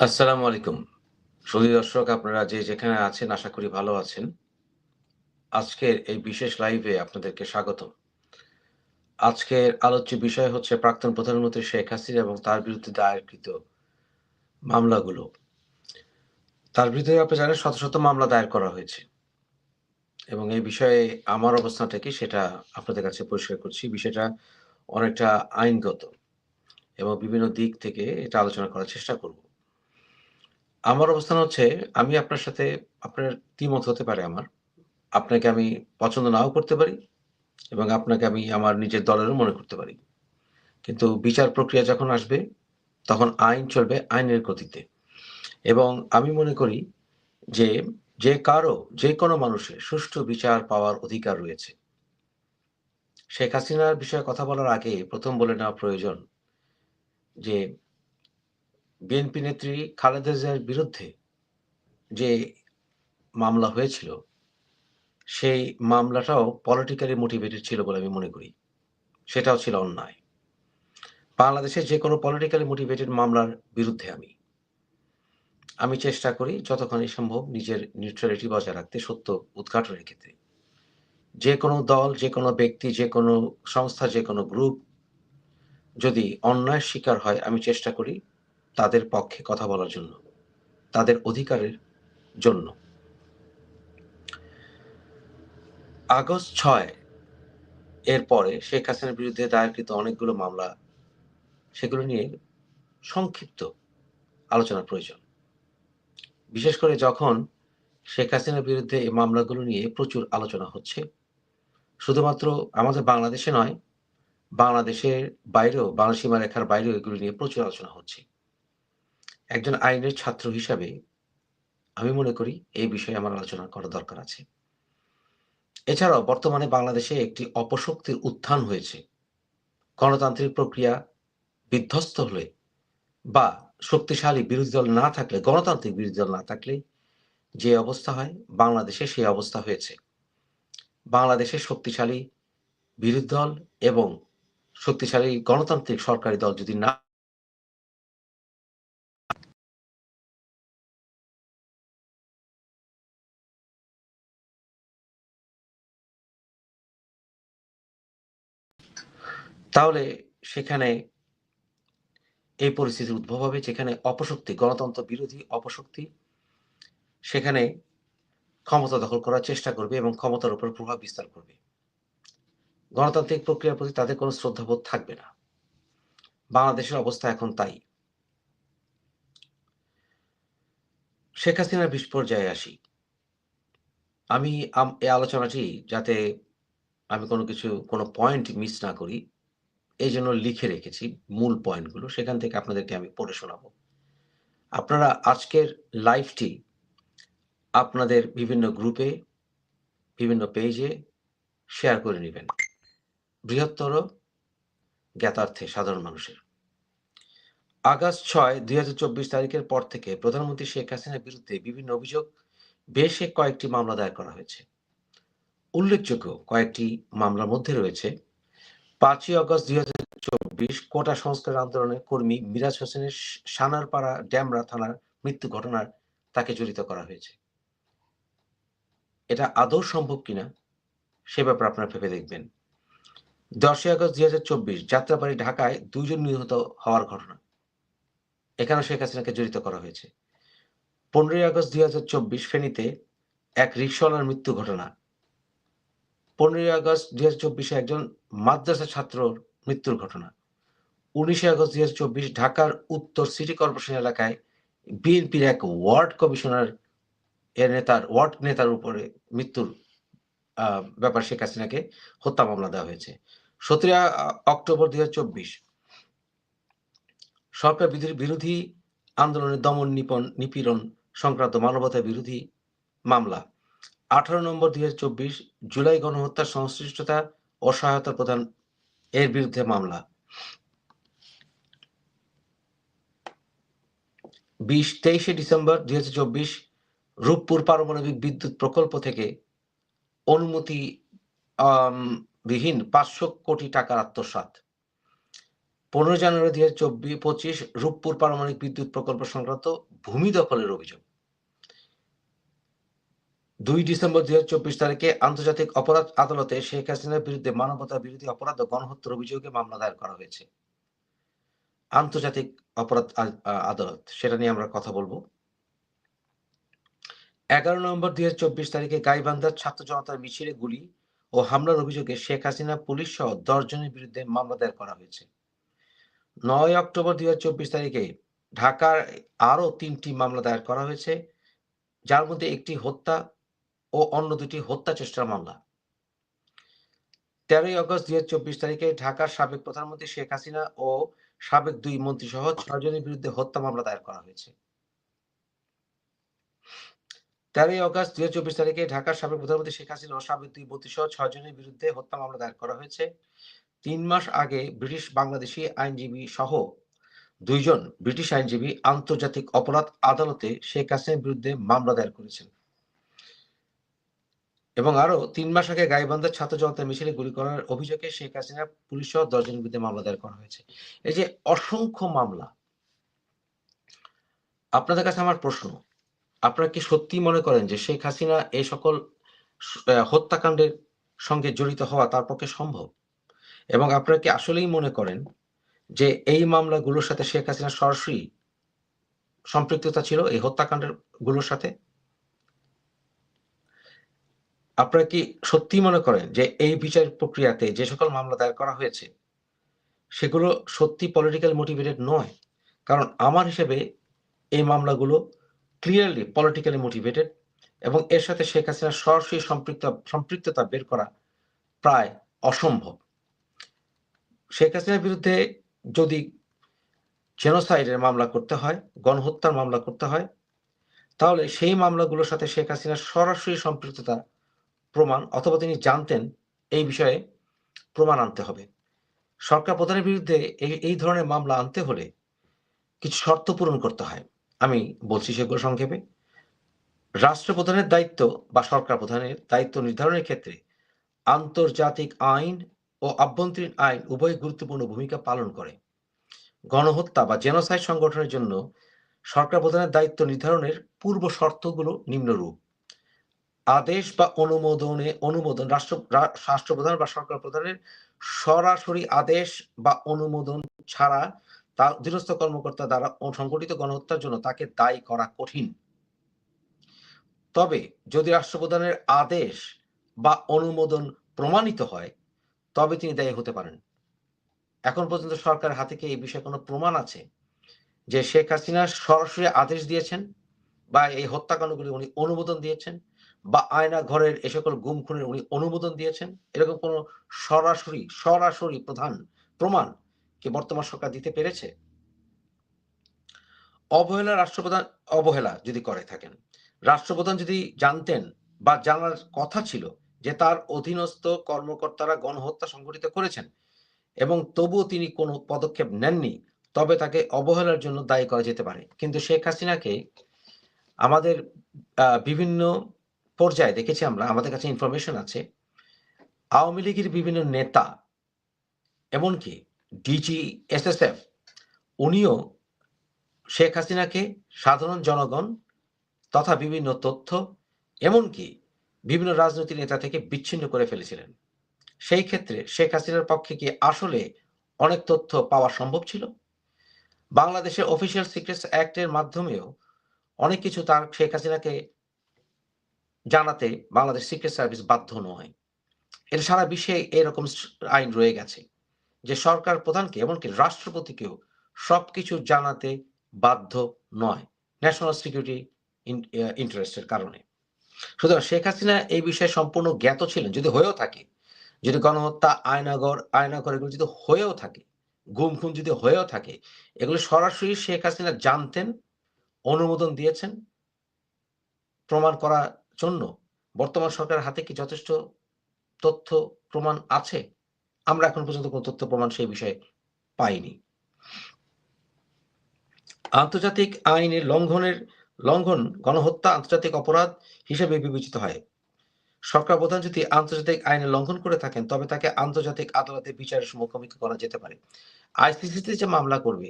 আসসালামু আলাইকুম। সুধী দর্শক আপনারা যে যেখানে আছেন আশা করি ভালো আছেন। আজকের এই বিশেষ লাইভে আপনাদেরকে স্বাগত আজকের আলোচ্য বিষয় হচ্ছে প্রাক্তন প্রধানমন্ত্রী শেখ হাসিনা এবং তার বিরুদ্ধে দায়েরকৃত মামলাগুলো। তার বিরুদ্ধে আপনি জানেন শত, শত মামলা দায়ের করা হয়েছে। এবং এই বিষয়ে আমার অবস্থানটা কি সেটা আপনাদের কাছে পরিষ্কার করছি। বিষয়টা অনেকটা আইনগত এবং বিভিন্ন দিক থেকে এটা আলোচনা করার চেষ্টা করব। আমার অবস্থান হচ্ছে আমি আপনার সাথে আপনার দ্বিমত হতে পারে আমার। আপনাকে আমি পছন্দ নাও করতে পারি এবং আপনাকে আমি আমার নিজের দলেরও মনে করতে পারি। কিন্তু বিচার প্রক্রিয়া যখন আসবে তখন আইন চলবে আইনের গতিতে। এবং আমি মনে করি যে, যে কারও যে কোনো মানুষের সুষ্ঠু বিচার পাওয়ার অধিকার রয়েছে। শেখ হাসিনার বিষয়ে কথা বলার আগে প্রথম বলে নেওয়া প্রয়োজন যে বিএনপি নেত্রী খালেদা জিয়ার বিরুদ্ধে যে মামলা হয়েছিল, সেই মামলাটাও পলিটিক্যালি মোটিভেটেড ছিল বলে আমি মনে করি। সেটাও ছিল অন্যায়। বাংলাদেশে যে কোনো পলিটিক্যালি মোটিভেটেড মামলার বিরুদ্ধে আমি। আমি চেষ্টা করি যতখানি সম্ভব নিজের নিউট্রালিটি বজায় রাখতে, সত্য উদ্ঘাটনের ক্ষেত্রে। যে কোনো দল, যে কোনো ব্যক্তি, যে কোনো সংস্থা, যে কোনো গ্রুপ যদি অন্যায়ের শিকার হয় আমি চেষ্টা করি তাদের পক্ষে কথা বলার জন্য। তাদের অধিকারের জন্য। আগস্ট ছয় এর পরে শেখ হাসিনার বিরুদ্ধে দায়েরকৃত অনেকগুলো মামলা সেগুলো নিয়ে সংক্ষিপ্ত আলোচনার প্রয়োজন। বিশেষ করে যখন শেখ হাসিনার বিরুদ্ধে এই মামলাগুলো নিয়ে প্রচুর আলোচনা হচ্ছে। শুধুমাত্র আমাদের বাংলাদেশে নয়, বাংলাদেশের বাইরেও বাংলা সীমারেখার বাইরেও এগুলো নিয়ে প্রচুর আলোচনা হচ্ছে। একজন আইনের ছাত্র হিসাবে আমি মনে করি এই বিষয়ে আমার আলোচনা করা দরকার আছে। এছাড়াও বর্তমানে বাংলাদেশে একটি অপশক্তির উত্থান হয়েছে। গণতান্ত্রিক প্রক্রিয়া বিধ্বস্ত হলে বা শক্তিশালী বিরোধী দল না থাকলে, গণতান্ত্রিক বিরোধী দল না থাকলে যে অবস্থা হয় বাংলাদেশে সেই অবস্থা হয়েছে। বাংলাদেশে শক্তিশালী বিরোধী দল এবং শক্তিশালী গণতান্ত্রিক সরকারি দল যদি না তাহলে সেখানে এই পরিস্থিতির উদ্ভব হবে যেখানে অপশক্তি, গণতন্ত্র বিরোধী অপশক্তি সেখানে ক্ষমতা দখল করার চেষ্টা করবে এবং ক্ষমতার উপর প্রভাব বিস্তার করবে। গণতান্ত্রিক প্রক্রিয়ার প্রতি তাদের কোনো শ্রদ্ধাবোধ থাকবে না। বাংলাদেশের অবস্থা এখন তাই। শেখ হাসিনার বিপর্যয়ে আসি। আমি এই আলোচনাটি যাতে আমি কোনো কিছু কোনো পয়েন্ট মিস না করি, এইজন্য লিখে রেখেছি মূল পয়েন্টগুলো। সেখান থেকে আপনাদেরকে আমি পড়ে শোনাবো। আপনারা আজকের লাইভটি আপনাদের বিভিন্ন গ্রুপে, বিভিন্ন পেজে শেয়ার করে নেবেন বৃহত্তর জ্ঞাতার্থে সাধারণ মানুষের। আগস্ট ৬, ২০২৪ তারিখের পর থেকে প্রধানমন্ত্রী শেখ হাসিনার বিরুদ্ধে বিভিন্ন অভিযোগ বেশ কয়েকটি মামলা দায়ের করা হয়েছে। উল্লেখযোগ্য কয়েকটি মামলার মধ্যে রয়েছে ৫ই আগস্ট ২০২৪ কোটা সংস্কার আন্দোলনের কর্মী মিরাজ হোসেনের সানারপাড়া ড্যামরা থানার মৃত্যু ঘটনার তাকে জড়িত করা হয়েছে। এটা আদৌ সম্ভব কিনা সে ব্যাপারে আপনারা ভেবে দেখবেন। ১০ই আগস্ট ২০২৪ যাত্রাবাড়ি ঢাকায় ২ জন নিহত হওয়ার ঘটনা। এখানেও শেখ হাসিনাকে জড়িত করা হয়েছে। ১৫ই আগস্ট ২০২৪ ফেনীতে এক রিকশাওয়ালার মৃত্যু ঘটনা। ১৫ই আগস্ট দুই হাজার চব্বিশে একজন মাদ্রাসা ছাত্র মৃত্যুর ঘটনা। ১৯শে আগস্ট ২০২৪ ঢাকার উত্তর সিটি কর্পোরেশন এলাকায় বিএনপির এক ওয়ার্ড কমিশনার এর নেতার, ওয়ার্ড নেতার উপরে মৃত্যুর ব্যাপারে শেখ হাসিনাকে হত্যা মামলা দেওয়া হয়েছে। ১৭ই আ অক্টোবর ২০২৪ সরকার বিধি বিরোধী আন্দোলনের দমন নিপন, নিপীড়ন সংক্রান্ত মানবতা বিরোধী মামলা। ১৮ নম্বর ২০২৪ জুলাই গণহত্যার সংশ্লিষ্টতা ও সহায়তা প্রদান এর বিরুদ্ধে মামলা। ২০ ২৩শে ডিসেম্বর ২০২৪ রূপপুর পারমাণবিক বিদ্যুৎ প্রকল্প থেকে অনুমতি বিহীন ৫০০ কোটি টাকার আত্মসাৎ। পনেরো জানুয়ারি দুই হাজার চব্বিশ, পঁচিশ, রূপপুর পারমাণবিক বিদ্যুৎ প্রকল্প সংক্রান্ত ভূমি দখলের অভিযোগ দুই ডিসেম্বর দুই চব্বিশ তারিখে আন্তর্জাতিক অপরাধ আদালতে শেখ হাসিনার বিরুদ্ধে মানবতা বিরোধী অপরাধ ও গণহত্যার অভিযোগে মামলা দায়ের করা হয়েছে। আন্তর্জাতিক অপরাধ আদালত, সেটা নিয়ে আমরা কথা বলব। এগারো নভেম্বর দুই চব্বিশ তারিখে গাইবান্ধার ছাত্র জনতার মিছিলে গুলি ও হামলার অভিযোগে শেখ হাসিনা, পুলিশ সহ জনের বিরুদ্ধে মামলা দায়ের করা হয়েছে। নয় অক্টোবর দুই চব্বিশ তারিখে ঢাকার আরও তিনটি মামলা দায়ের করা হয়েছে, যার মধ্যে একটি হত্যা ও অন্য দুটি হত্যা চেষ্টার মামলা। তেরোই আগস্ট দুই চব্বিশ তারিখে ঢাকার সাবেক প্রধানমন্ত্রী শেখ হাসিনা ও সাবেক দুই মন্ত্রী সহ ছয়জনের বিরুদ্ধে হত্যা মামলা দায়ের করা হয়েছে। তেরোই আগস্ট দুই চব্বিশ তারিখে ঢাকার সাবেক প্রধানমন্ত্রী শেখ হাসিনা ও সাবেক দুই মন্ত্রী সহ ছয়জনের বিরুদ্ধে হত্যা মামলা দায়ের করা হয়েছে। তিন মাস আগে ব্রিটিশ বাংলাদেশি আইনজীবী সহ দুইজন ব্রিটিশ আইনজীবী আন্তর্জাতিক অপরাধ আদালতে শেখ হাসিনার বিরুদ্ধে মামলা দায়ের করেছেন। এবং আরও তিন মাস আগে গাইবান্ধার ছাত্র জনতা মিছিলে গুলি করার অভিযোগে শেখ হাসিনা পুলিশ সহ দশজনের বিরুদ্ধে মামলা দায়ের করা হয়েছে। এই যে অসংখ্য মামলা, আপনাদের কাছে আমার প্রশ্ন, আপনারা কি সত্যি মনে করেন যে শেখ হাসিনা এই সকল হত্যাকাণ্ডের সঙ্গে জড়িত হওয়া তার পক্ষে সম্ভব? এবং আপনারা কি আসলেই মনে করেন যে এই মামলাগুলোর সাথে শেখ হাসিনা সরাসরি সম্পৃক্ততা ছিল, এই হত্যাকাণ্ডেরগুলোর সাথে? আপনারা কি সত্যি মনে করেন যে এই বিচার প্রক্রিয়াতে যে সকল মামলা দায়ের করা হয়েছে, সেগুলো সত্যি পলিটিক্যাল মোটিভেটেড নয়? কারণ আমার হিসেবে এই মামলাগুলো ক্লিয়ারলি পলিটিক্যালি মোটিভেটেড এবং এর সাথে শেখ হাসিনার সরাসরি সম্পৃক্ত, সম্পৃক্ততা বের করা প্রায় অসম্ভব। শেখ হাসিনার বিরুদ্ধে যদি জেনোসাইডের মামলা করতে হয়, গণহত্যার মামলা করতে হয়, তাহলে সেই মামলাগুলোর সাথে শেখ হাসিনার সরাসরি সম্পৃক্ততা প্রমাণ অথবা তিনি জানতেন এই বিষয়ে প্রমাণ আনতে হবে। সরকার প্রধানের বিরুদ্ধে এই ধরনের মামলা আনতে হলে কিছু শর্ত পূরণ করতে হয়। আমি বলছি সেগুলো সংক্ষেপে। রাষ্ট্রপ্রধানের দায়িত্ব বা সরকার প্রধানের দায়িত্ব নির্ধারণের ক্ষেত্রে আন্তর্জাতিক আইন ও আভ্যন্তরীণ আইন উভয় গুরুত্বপূর্ণ ভূমিকা পালন করে। গণহত্যা বা জেনোসাইড সংগঠনের জন্য সরকার প্রধানের দায়িত্ব নির্ধারণের পূর্ব শর্তগুলো নিম্নরূপ। আদেশ বা অনুমোদনে, অনুমোদন, রাষ্ট্র রাষ্ট্রপ্রধান বা সরকার প্রধানের সরাসরি আদেশ বা অনুমোদন ছাড়া তার অধীনস্থ কর্মকর্তা দ্বারা সংগঠিত গণহত্যার জন্য তাকে দায়ী করা কঠিন। তবে যদি রাষ্ট্রপ্রধানের আদেশ বা অনুমোদন প্রমাণিত হয়, তবে তিনি দায়ী হতে পারেন। এখন পর্যন্ত সরকার হাতে কি এই বিষয়ে কোনো প্রমাণ আছে যে শেখ হাসিনা সরাসরি আদেশ দিয়েছেন বা এই হত্যাকাণ্ডগুলি উনি অনুমোদন দিয়েছেন? বা আয়না ঘরের এ সকল গুম খুনের উনি অনুমোদন দিয়েছেন। এরকম কোন সরাসরি সরাসরি প্রধান প্রমাণ কি বর্তমান সরকার দিতে পেরেছে? অবহেলা রাষ্ট্রপ্রধান, অবহেলা যদি করে থাকেন, রাষ্ট্রপ্রধান যদি জানতেন বা জানার কথা ছিল যে তার অধীনস্থ কর্মকর্তারা গণহত্যা সংঘটিত করেছেন এবং তবুও তিনি কোনো পদক্ষেপ নেননি, তবে তাকে অবহেলার জন্য দায়ী করা যেতে পারে। কিন্তু শেখ হাসিনাকে আমাদের বিভিন্ন পর্যায়ে দেখেছি আমরা, আমাদের কাছে ইনফরমেশন আছে। আওয়ামী লীগের বিভিন্ন নেতা, এমনকি ডিজি এসএসএফ উনিও শেখ হাসিনাকে সাধারণ জনগণ তথা বিভিন্ন তথ্য, এমনকি বিভিন্ন রাজনৈতিক নেতা থেকে বিচ্ছিন্ন করে ফেলেছিলেন। সেই ক্ষেত্রে শেখ হাসিনার পক্ষে কি আসলে অনেক তথ্য পাওয়া সম্ভব ছিল? বাংলাদেশের অফিসিয়াল সিক্রেটস অ্যাক্টের মাধ্যমেও অনেক কিছু তার শেখ হাসিনাকে জানাতে বাংলাদেশ সিক্রেট সার্ভিস বাধ্য নয়। এর সারা বিশ্বে এরকম আইন রয়ে গেছে যে সরকার প্রধানকে, এমনকি রাষ্ট্রপতিকেও সবকিছু জানাতে বাধ্য নয় ন্যাশনাল সিকিউরিটি ইন্টারেস্টের কারণে। সুতরাং শেখ হাসিনা এই বিষয়ে সম্পূর্ণ জ্ঞাত ছিলেন। যদি হয়েও থাকে, যদি গণহত্যা, আয়নাগর আয়নাগর এগুলো যদি হয়েও থাকে গুম খুন যদি হয়েও থাকে, এগুলো সরাসরি শেখ হাসিনা জানতেন, অনুমোদন দিয়েছেন, প্রমাণ করা জন্য বর্তমান সরকারের হাতে কি যথেষ্ট তথ্য, প্রমাণ আছে? আমরা এখন পর্যন্ত কোনো তথ্য, প্রমাণ সেই বিষয়ে পাইনি। আন্তর্জাতিক আইনের লঙ্ঘনের, লঙ্ঘন, গণহত্যা, আন্তর্জাতিক অপরাধ হিসেবে বিবেচিত হয়। সরকার প্রধান যদি আন্তর্জাতিক আইনে লঙ্ঘন করে থাকেন, তবে তাকে আন্তর্জাতিক আদালতে বিচারের মুখোমুখি করা যেতে পারে। আইসিসিতে যে মামলা করবে,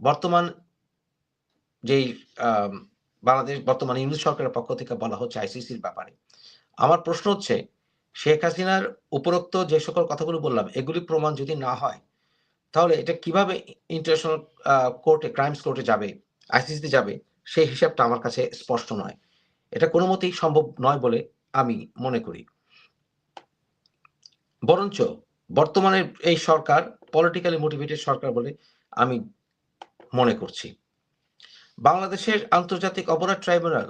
বর্তমান যেই বাংলাদেশ বর্তমান ইংরেজ সরকারের পক্ষ থেকে বলা হচ্ছে আইসিসির ব্যাপারে। আমার প্রশ্ন হচ্ছে, শেখ হাসিনার উপরোক্ত যে সকল কথাগুলো বললাম, এগুলি প্রমাণ যদি না হয়, তাহলে এটা কীভাবে ইন্টারন্যাশনাল কোর্টে ক্রাইমস কোর্টে যাবে আইসিসিতে যাবে, সেই হিসাবটা আমার কাছে স্পষ্ট নয়। এটা কোনো মতেই সম্ভব নয় বলে আমি মনে করি। বরঞ্চ বর্তমানে এই সরকার পলিটিক্যালি মোটিভেটেড সরকার বলে আমি মনে করছি। বাংলাদেশের আন্তর্জাতিক অপরাধ ট্রাইব্যুনাল,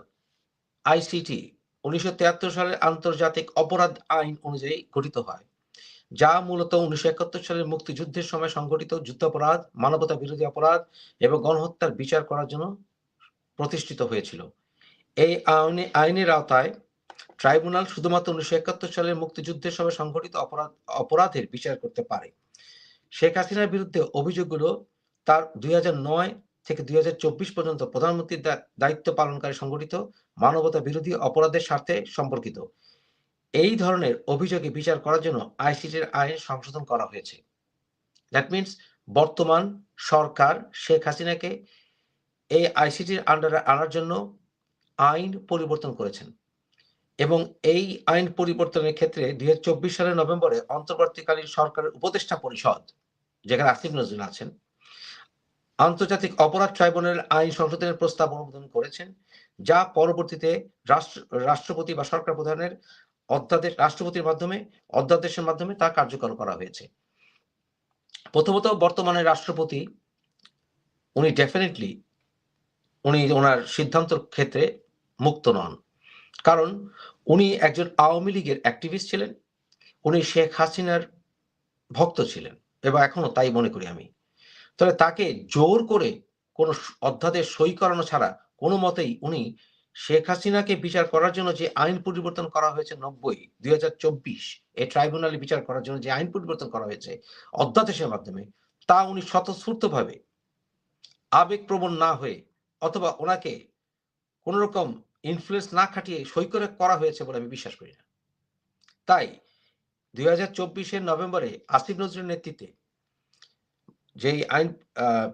আইসিটি, উনিশশো সালের আন্তর্জাতিক অপরাধ আইন অনুযায়ী গঠিত হয়, যা মূলত উনিশশো একাত্তর সালের মুক্তিযুদ্ধের সময় সংঘটিত যুদ্ধাপরাধ মানবতা বিরোধী অপরাধ এবং গণহত্যার বিচার করার জন্য প্রতিষ্ঠিত হয়েছিল। এই আইনে, আইনের আওতায় ট্রাইব্যুনাল শুধুমাত্র উনিশশো একাত্তর সালের মুক্তিযুদ্ধের সময় সংঘটিত অপরাধ, অপরাধের বিচার করতে পারে। শেখ হাসিনার বিরুদ্ধে অভিযোগগুলো তার দুই নয় থেকে দুই হাজার চব্বিশ পর্যন্ত প্রধানমন্ত্রীর দায়িত্ব পালনকারী সংগঠিত মানবতা বিরোধী অপরাধের স্বার্থে সম্পর্কিত। এই ধরনের অভিযোগে বিচার করার জন্য আইসিটির আইন সংশোধন করা হয়েছে। দ্যাট মিনস বর্তমান সরকার শেখ হাসিনাকে এই আইসিটির আন্ডারে আনার জন্য আইন পরিবর্তন করেছেন এবং এই আইন পরিবর্তনের ক্ষেত্রে দুই হাজার চব্বিশ সালের নভেম্বরে অন্তর্বর্তীকালীন সরকারের উপদেষ্টা পরিষদ, যেখানে আসিফ নজরুল আছেন আন্তর্জাতিক অপরাধ ট্রাইব্যুনাল আইন সংশোধনের প্রস্তাব অনুমোদন করেছেন, যা পরবর্তীতে রাষ্ট্র, রাষ্ট্রপতি বা সরকার প্রধানের অধ্যাদেশ, রাষ্ট্রপতির মাধ্যমে, অধ্যাদেশের মাধ্যমে তা কার্যকর করা হয়েছে। প্রথমত বর্তমানে রাষ্ট্রপতি, উনি ডেফিনেটলি উনি ওনার সিদ্ধান্তর ক্ষেত্রে মুক্ত নন। কারণ উনি একজন আওয়ামী লীগের অ্যাক্টিভিস্ট ছিলেন, উনি শেখ হাসিনার ভক্ত ছিলেন, এবং এখনও তাই মনে করি আমি। তবে তাকে জোর করে কোনো অধ্যাদেশ সই করানো ছাড়া কোনো মতেই উনি শেখ হাসিনাকে বিচার করার জন্য যে আইন পরিবর্তন করা হয়েছে নব্বই, দুই হাজার চব্বিশ এই ট্রাইব্যুনালে বিচার করার জন্য যে আইন পরিবর্তন করা হয়েছে অধ্যাদেশের মাধ্যমে, তা উনি স্বতঃস্ফূর্তভাবে আবেগপ্রবণ না হয়ে অথবা ওনাকে কোন রকম ইনফ্লুয়েন্স না খাটিয়ে সই করে করা হয়েছে বলে আমি বিশ্বাস করি না। তাই দুই হাজার চব্বিশের নভেম্বরে আসিফ নজরুলের নেতৃত্বে যেই আইন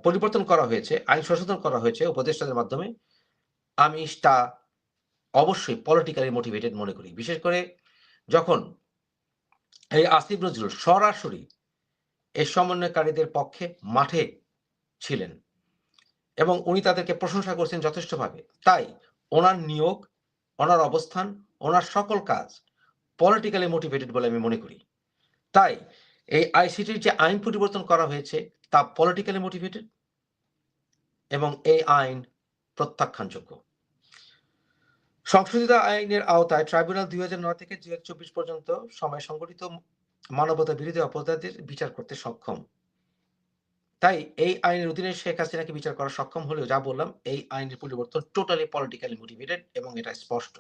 পরিবর্তন করা হয়েছে, আইন সংশোধন করা হয়েছে উপদেষ্টাদের মাধ্যমে, আমি তা অবশ্যই পলিটিক্যালি মোটিভেটেড মনে করি। বিশেষ করে যখন এই আসিফ নজরুল সরাসরি এই সমন্বয়কারীদের পক্ষে মাঠে ছিলেন এবং উনি তাদেরকে প্রশংসা করছেন যথেষ্টভাবে, তাই ওনার নিয়োগ, ওনার অবস্থান, ওনার সকল কাজ পলিটিক্যালি মোটিভেটেড বলে আমি মনে করি। তাই এই আইসিটির যে আইন পরিবর্তন করা হয়েছে তা পলিটিক্যালি মোটিভেটেড এবং এই আইন প্রত্যাখ্যানযোগ্য। সংশোধিত আইনের আওতায় ট্রাইব্যুনাল দুই হাজার নয় থেকে দুই চব্বিশ পর্যন্ত সময় সংগঠিত মানবতা বিরোধী অপরাধের বিচার করতে সক্ষম। তাই এই আইনের অধীনে শেখ হাসিনাকে বিচার করা সক্ষম হলেও যা বললাম, এই আইনের পরিবর্তন টোটালি পলিটিক্যালি মোটিভেটেড এবং এটা স্পষ্ট।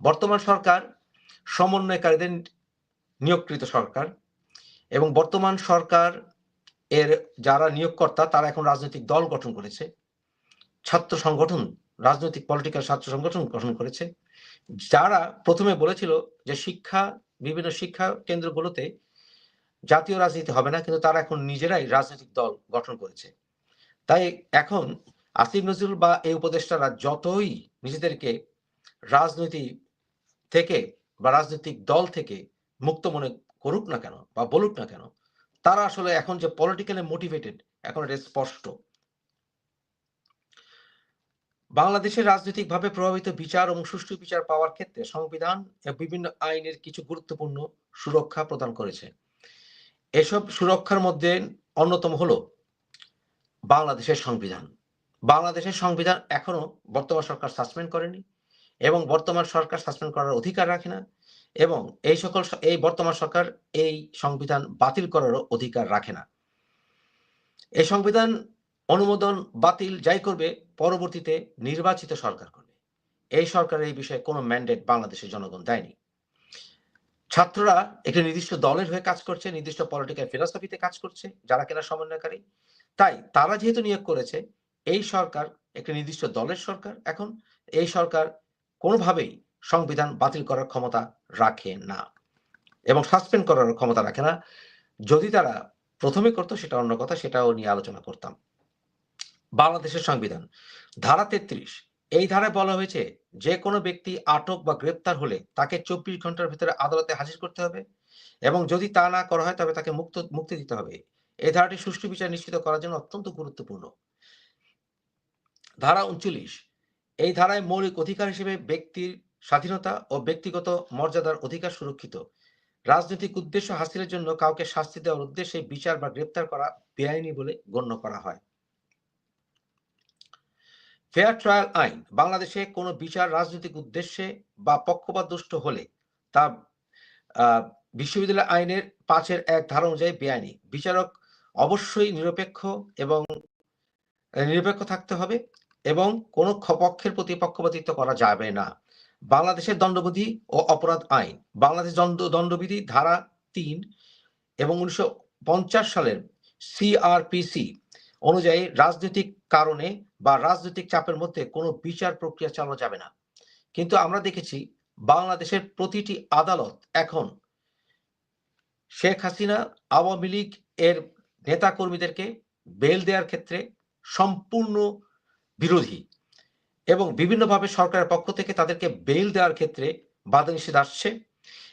বর্তমান সরকার সমন্বয়কারীদের নিয়োগকৃত সরকার এবং বর্তমান সরকার এর যারা নিয়োগকর্তা, তারা এখন রাজনৈতিক দল গঠন করেছে। ছাত্র সংগঠন, রাজনৈতিক পলিটিক্যাল ছাত্র সংগঠন গঠন করেছে। যারা প্রথমে বলেছিল যে শিক্ষা, বিভিন্ন শিক্ষা কেন্দ্রগুলোতে জাতীয় রাজনীতি হবে না, কিন্তু তারা এখন নিজেরাই রাজনৈতিক দল গঠন করেছে। তাই এখন আসিফ নজরুল বা এই উপদেষ্টারা যতই নিজেদেরকে রাজনীতি থেকে বা রাজনৈতিক দল থেকে মুক্ত মনে করুক না কেন বা বলুক না কেন তারা আসলে এখন যে পলিটিক্যালি মোটিভেটেড এখন এটা স্পষ্ট। বাংলাদেশের রাজনৈতিকভাবে প্রভাবিত বিচার এবং সুষ্ঠু বিচার পাওয়ার ক্ষেত্রে সংবিধান বিভিন্ন আইনের কিছু গুরুত্বপূর্ণ সুরক্ষা প্রদান করেছে। এসব সুরক্ষার মধ্যে অন্যতম হলো বাংলাদেশের সংবিধান। বাংলাদেশের সংবিধান এখনও বর্তমান সরকার সাসপেন্ড করেনি এবং বর্তমান সরকার সাসপেন্ড করার অধিকার রাখে না। এবং এই সকল এই বর্তমান সরকার এই সংবিধান বাতিল করারও অধিকার রাখে না। এই সংবিধান অনুমোদন বাতিল যাই করবে, পরবর্তীতে নির্বাচিত সরকার করবে। এই সরকারের এই বিষয়ে কোনো ম্যান্ডেট বাংলাদেশের জনগণ দেয়নি। ছাত্ররা একটি নির্দিষ্ট দলের হয়ে কাজ করছে, নির্দিষ্ট পলিটিক্যাল ফিলসফিতে কাজ করছে, যারা কিনা সমন্বয়কারী। তাই তারা যেহেতু নিয়োগ করেছে, এই সরকার একটি নির্দিষ্ট দলের সরকার এখন। এই সরকার কোনোভাবেই সংবিধান বাতিল করার ক্ষমতা রাখে না এবং সাসপেন্ড করার ক্ষমতা রাখে না। যদি তারা প্রথমে করতো, সেটা অন্য কথা, সেটাও নিয়ে আলোচনা করতাম। বাংলাদেশের সংবিধান, ধারা তেত্রিশ, এই ধারায় বলা হয়েছে, যে কোনো ব্যক্তি আটক বা গ্রেপ্তার হলে তাকে চব্বিশ ঘণ্টার ভিতরে আদালতে হাজির করতে হবে এবং যদি তা না করা হয়, তবে তাকে মুক্ত, মুক্তি দিতে হবে। এই ধারাটি সুষ্ঠু বিচার নিশ্চিত করার জন্য অত্যন্ত গুরুত্বপূর্ণ। ধারা উনচল্লিশ, এই ধারায় মৌলিক অধিকার হিসেবে ব্যক্তির স্বাধীনতা ও ব্যক্তিগত মর্যাদার অধিকার সুরক্ষিত। রাজনৈতিক উদ্দেশ্য হাসিলের জন্য কাউকে শাস্তি দেওয়ার উদ্দেশ্যে বিচার বা গ্রেপ্তার করা বেআইনি বলে গণ্য করা হয়। ফেয়ার ট্রায়াল আইন, বাংলাদেশে কোনো বিচার রাজনৈতিক উদ্দেশ্যে বা পক্ষপাত দুষ্ট হলে তা বিশ্ববিদ্যালয় আইনের পাঁচের এক ধারা অনুযায়ী বেআইনি। বিচারক অবশ্যই নিরপেক্ষ এবং, নিরপেক্ষ থাকতে হবে এবং কোনো পক্ষের প্রতি পক্ষপাতিত্ব করা যাবে না। বাংলাদেশের দণ্ডবিধি ও অপরাধ আইন। বাংলাদেশ দণ্ড, দণ্ডবিধি ধারা তিন এবং উনিশশো পঞ্চাশ সালের সিআরপিসি অনুযায়ী রাজনৈতিক কারণে বা রাজনৈতিক চাপের মধ্যে কোনো বিচার প্রক্রিয়া চালানো যাবে না। কিন্তু আমরা দেখেছি বাংলাদেশের প্রতিটি আদালত এখন শেখ হাসিনা, আওয়ামী লীগ এর নেতা কর্মীদেরকে বেল দেওয়ার ক্ষেত্রে সম্পূর্ণ বিরোধী। এবং বিভিন্নভাবে সরকারের পক্ষ থেকে তাদেরকে বেল দেওয়ার ক্ষেত্রে বাধা নিষেধ আসছে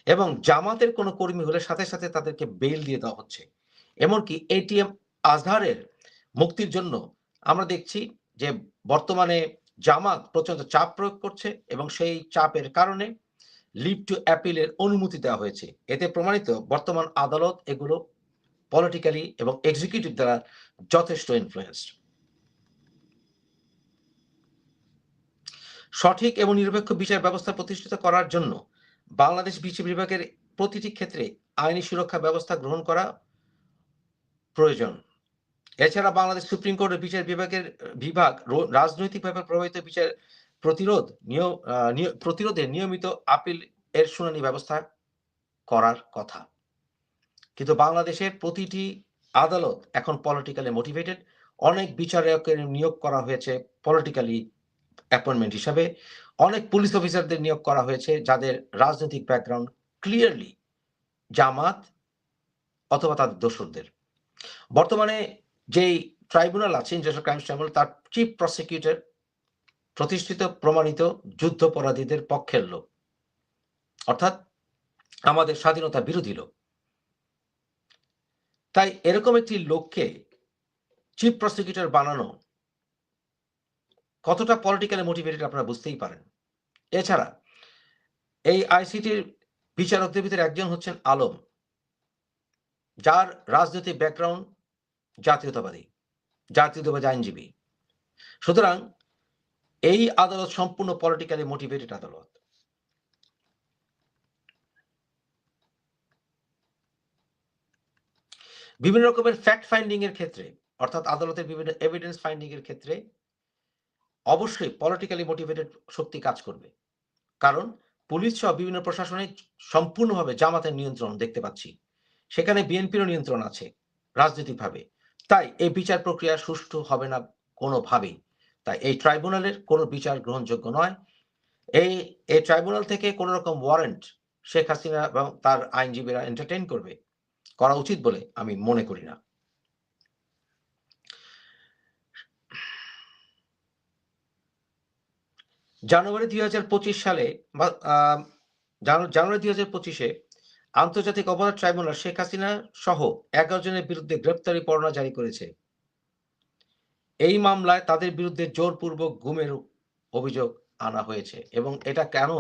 এবং জামাতের কোনো কর্মী হলে সাথে সাথে তাদেরকে বেল দিয়ে দেওয়া হচ্ছে। এমনকি এটিএম আজহারের মুক্তির জন্য আমরা দেখছি যে বর্তমানে জামাত প্রচণ্ড চাপ প্রয়োগ করছে এবং সেই চাপের কারণে লিভ টু অ্যাপিলের অনুমতি দেওয়া হয়েছে। এতে প্রমাণিত বর্তমান আদালত এগুলো পলিটিক্যালি এবং এক্সিকিউটিভ দ্বারা যথেষ্ট ইনফ্লুয়েন্সড সঠিক এবং নিরপেক্ষ বিচার ব্যবস্থা প্রতিষ্ঠিত করার জন্য বাংলাদেশ বিচার বিভাগের প্রতিটি ক্ষেত্রে আইনি সুরক্ষা ব্যবস্থা গ্রহণ করা প্রয়োজন। এছাড়া বাংলাদেশ সুপ্রিম কোর্টের বিচার বিভাগের বিভাগ রাজনৈতিকভাবে প্রভাবিত বিচার প্রতিরোধ প্রতিরোধে নিয়মিত আপিল এর শুনানি ব্যবস্থা করার কথা। কিন্তু বাংলাদেশের প্রতিটি আদালত এখন পলিটিক্যালি মোটিভেটেড অনেক বিচারকের নিয়োগ করা হয়েছে পলিটিক্যালি অ্যাপয়েন্টমেন্ট হিসাবে অনেক পুলিশ অফিসারদের নিয়োগ করা হয়েছে যাদের রাজনৈতিক ব্যাকগ্রাউন্ড ক্লিয়ারলি জামাত অথবা তাদের দোসরদের বর্তমানে যেই ট্রাইব্যুনাল আছে ইন্টারন্যাশনাল ক্রাইমস ট্রাইব্যুনাল তার চিফ প্রসিকিউটর প্রতিষ্ঠিত, প্রমাণিত যুদ্ধপরাধীদের পক্ষের লোক। অর্থাৎ আমাদের স্বাধীনতা বিরোধী লোক। তাই এরকম একটি লোককে চিফ প্রসিকিউটর বানানো কতটা পলিটিক্যালি মোটিভেটেড আপনারা বুঝতেই পারেন। এছাড়া এই আইসিটির বিচারকদের ভিতরে একজন হচ্ছেন আলম, যার রাজনৈতিক ব্যাকগ্রাউন্ড জাতীয়তাবাদী জাতীয়তাবাদী আইনজীবী। সুতরাং এই আদালত সম্পূর্ণ পলিটিক্যালি মোটিভেটেড আদালত। বিভিন্ন রকমের ফ্যাক্ট ফাইন্ডিং এর ক্ষেত্রে, অর্থাৎ আদালতের বিভিন্ন এভিডেন্স ফাইন্ডিং এর ক্ষেত্রে অবশ্যই পলিটিক্যালি মোটিভেটেড শক্তি কাজ করবে। কারণ পুলিশ সহ বিভিন্ন প্রশাসনে সম্পূর্ণভাবে জামাতের নিয়ন্ত্রণ দেখতে পাচ্ছি। সেখানে বিএনপিরও নিয়ন্ত্রণ আছে রাজনৈতিকভাবে। তাই এই বিচার প্রক্রিয়া সুষ্ঠু হবে না কোনোভাবেই। তাই এই ট্রাইব্যুনালের কোনো বিচার গ্রহণযোগ্য নয়। এই এই ট্রাইব্যুনাল থেকে কোনো রকম ওয়ারেন্ট শেখ হাসিনা এবং তার আইনজীবীরা এন্টারটেইন করবে, করা উচিত বলে আমি মনে করি না। জানুয়ারি দুই হাজার পঁচিশ সালে জানুয়ারি দুই হাজার পঁচিশে আন্তর্জাতিক অপরাধ ট্রাইব্যুনাল শেখ হাসিনা সহ এগারো জনের বিরুদ্ধে গ্রেপ্তারি পরোয়ানা জারি করেছে। এই মামলায় তাদের বিরুদ্ধে জোরপূর্বক গুমের অভিযোগ আনা হয়েছে এবং এটা কেন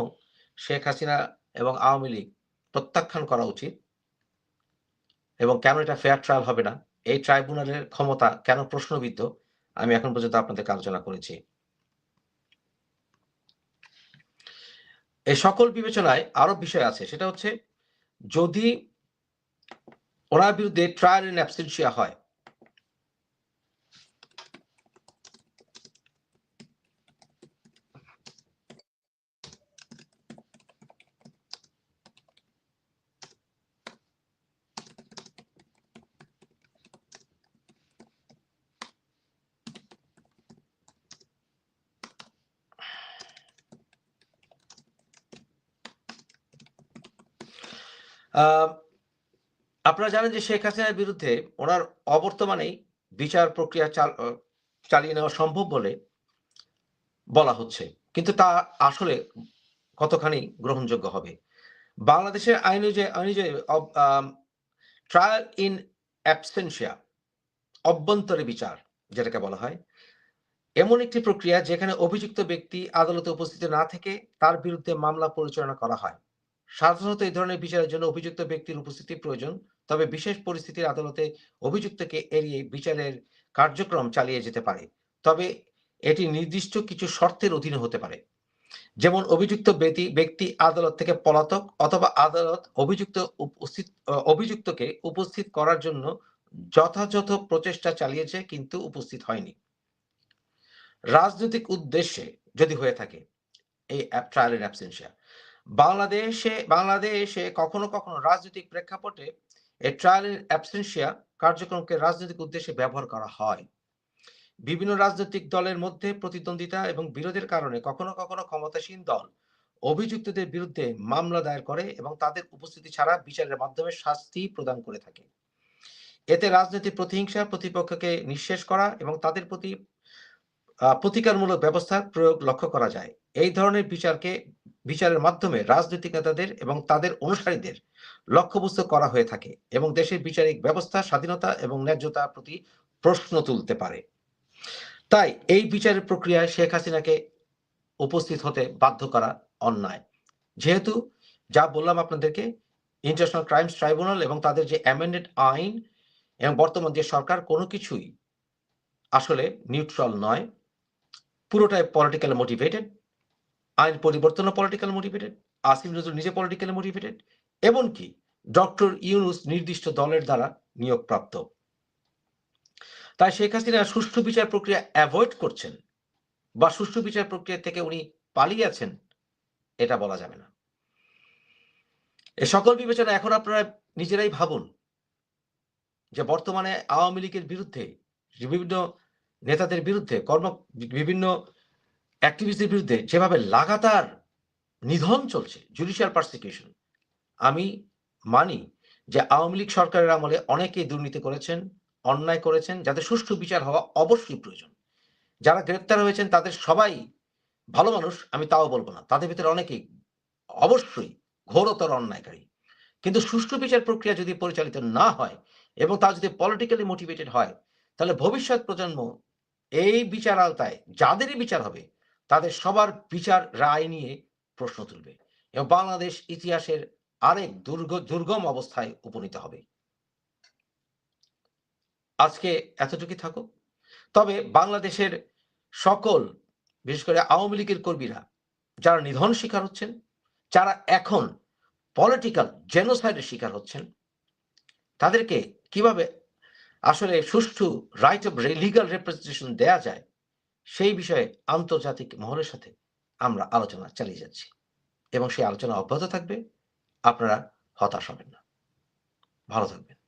শেখ হাসিনা এবং আওয়ামী লীগ প্রত্যাখ্যান করা উচিত এবং কেন এটা ফেয়ার ট্রায়াল হবে না? এই ট্রাইব্যুনালের ক্ষমতা কেন প্রশ্নবিদ্ধ? আমি এখন পর্যন্ত আপনাদেরকে আলোচনা করেছি। এই সকল বিবেচনায় আরও বিষয় আছে। সেটা হচ্ছে, যদি ওনার বিরুদ্ধে ট্রায়াল ইন অ্যাবসেন্সিয়া হয় আপনারা জানেন যে শেখ হাসিনার বিরুদ্ধে ওনার অবর্তমানেই বিচার প্রক্রিয়া চালিয়ে নেওয়া সম্ভব বলে বলা হচ্ছে। কিন্তু তা আসলে কতখানি গ্রহণযোগ্য হবে? বাংলাদেশের আইন অনুযায়ী অনুযায়ী ট্রায়াল ইন অ্যাবসেনশিয়া অভ্যন্তরে বিচার যেটাকে বলা হয়। এমন একটি প্রক্রিয়া যেখানে অভিযুক্ত ব্যক্তি আদালতে উপস্থিত না থেকে তার বিরুদ্ধে মামলা পরিচালনা করা হয়। সাধারণত এই ধরনের বিচারের জন্য অভিযুক্ত ব্যক্তির উপস্থিতি প্রয়োজন। তবে বিশেষ পরিস্থিতির আদালতে অভিযুক্তকে এড়িয়ে বিচারের কার্যক্রম চালিয়ে যেতে পারে। তবে এটি নির্দিষ্ট কিছু শর্তের অধীনে হতে পারে। যেমন অভিযুক্ত ব্যতি, ব্যক্তি আদালত থেকে পলাতক অথবা আদালত অভিযুক্ত উপস্থিত অভিযুক্তকে উপস্থিত করার জন্য যথাযথ প্রচেষ্টা চালিয়েছে কিন্তু উপস্থিত হয়নি। রাজনৈতিক উদ্দেশ্যে যদি হয়ে থাকে, এই অ্যাপ ট্রায়াল ইন অ্যাবসেনশিয়া বাংলাদেশে বাংলাদেশে কখনো, কখনো রাজনৈতিক প্রেক্ষাপটে এই ট্রায়ালের ইন অ্যাবসেনশিয়া কার্যক্রমকে রাজনৈতিক উদ্দেশ্যে ব্যবহার করা হয়। বিভিন্ন রাজনৈতিক দলের মধ্যে প্রতিদ্বন্দ্বিতা এবং বিরোধের কারণে কখনো, কখনো ক্ষমতাসীন দল অভিযুক্তদের বিরুদ্ধে মামলা দায়ের করে এবং তাদের উপস্থিতি ছাড়া বিচারের মাধ্যমে শাস্তি প্রদান করে থাকে। এতে রাজনৈতিক প্রতিহিংসা প্রতিপক্ষকে নিঃশেষ করা এবং তাদের প্রতি প্রতিকারমূলক ব্যবস্থার প্রয়োগ লক্ষ্য করা যায়। এই ধরনের বিচারকে বিচারের মাধ্যমে রাজনৈতিক নেতাদের এবং তাদের অনুসারীদের লক্ষ্যবস্তু করা হয়ে থাকে এবং দেশের বিচারিক ব্যবস্থা, স্বাধীনতা এবং ন্যায্যতার প্রতি প্রশ্ন তুলতে পারে। তাই এই বিচারের প্রক্রিয়ায় শেখ হাসিনাকে উপস্থিত হতে বাধ্য করা অন্যায়। যেহেতু যা বললাম আপনাদেরকে ইন্টারন্যাশনাল ক্রাইমস ট্রাইব্যুনাল এবং তাদের যে অ্যামেন্ডেড আইন এবং বর্তমান যে সরকার, কোনো কিছুই আসলে নিউট্রাল নয়। পুরোটাই পলিটিক্যাল মোটিভেটেড। আইন পরিবর্তনও পলিটিক্যাল মোটিভেটেড। আসিফ নজরুল নিজে পলিটিক্যালি মোটিভেটেড। এমনকি ডক্টর ইউনুস নির্দিষ্ট দলের দ্বারা নিয়োগপ্রাপ্ত। তাই শেখ হাসিনা সুষ্ঠু বিচার প্রক্রিয়া অ্যাভয়েড করছেন বা সুষ্ঠু বিচার প্রক্রিয়া থেকে উনি পালিয়ে আছেন, এটা বলা যাবে না। এ সকল বিবেচনা এখন আপনারা নিজেরাই ভাবুন। যে বর্তমানে আওয়ামী লীগের বিরুদ্ধে, বিভিন্ন নেতাদের বিরুদ্ধে কর্ম বিভিন্ন অ্যাক্টিভিস্টদের বিরুদ্ধে যেভাবে লাগাতার নিধন চলছে জুডিশিয়াল পারসিকিউশন আমি মানি যে আওয়ামী লীগ সরকারের আমলে অনেকেই দুর্নীতি করেছেন, অন্যায় করেছেন যাদের সুষ্ঠু বিচার হওয়া অবশ্যই প্রয়োজন। যারা গ্রেপ্তার হয়েছেন তাদের সবাই ভালো মানুষ আমি তাও বলব না। তাদের ভিতরে অনেকেই অবশ্যই ঘোরতর অন্যায়কারী। কিন্তু সুষ্ঠু বিচার প্রক্রিয়া যদি পরিচালিত না হয় এবং তা যদি পলিটিক্যালি মোটিভেটেড হয় তাহলে ভবিষ্যৎ প্রজন্ম এই বিচার আওতায় যাদেরই বিচার হবে তাদের সবার বিচার রায় নিয়ে প্রশ্ন তুলবে এবং বাংলাদেশ ইতিহাসের আরেক দুর্গ দুর্গম অবস্থায় উপনীত হবে। আজকে এতটুকুই থাকুক। তবে বাংলাদেশের সকল বিশেষ করে আওয়ামী লীগের কর্মীরা যারা নিধন শিকার হচ্ছেন, যারা এখন পলিটিক্যাল জেনোসাইড এর শিকার হচ্ছেন, তাদেরকে কীভাবে আসলে সুষ্ঠু রাইট অফ লিগাল রিপ্রেজেন্টেশন দেয়া যায় সেই বিষয়ে আন্তর্জাতিক মহলের সাথে আমরা আলোচনা চালিয়ে যাচ্ছি এবং সেই আলোচনা অব্যাহত থাকবে। আপনারা হতাশ হবেন না। ভালো থাকবেন।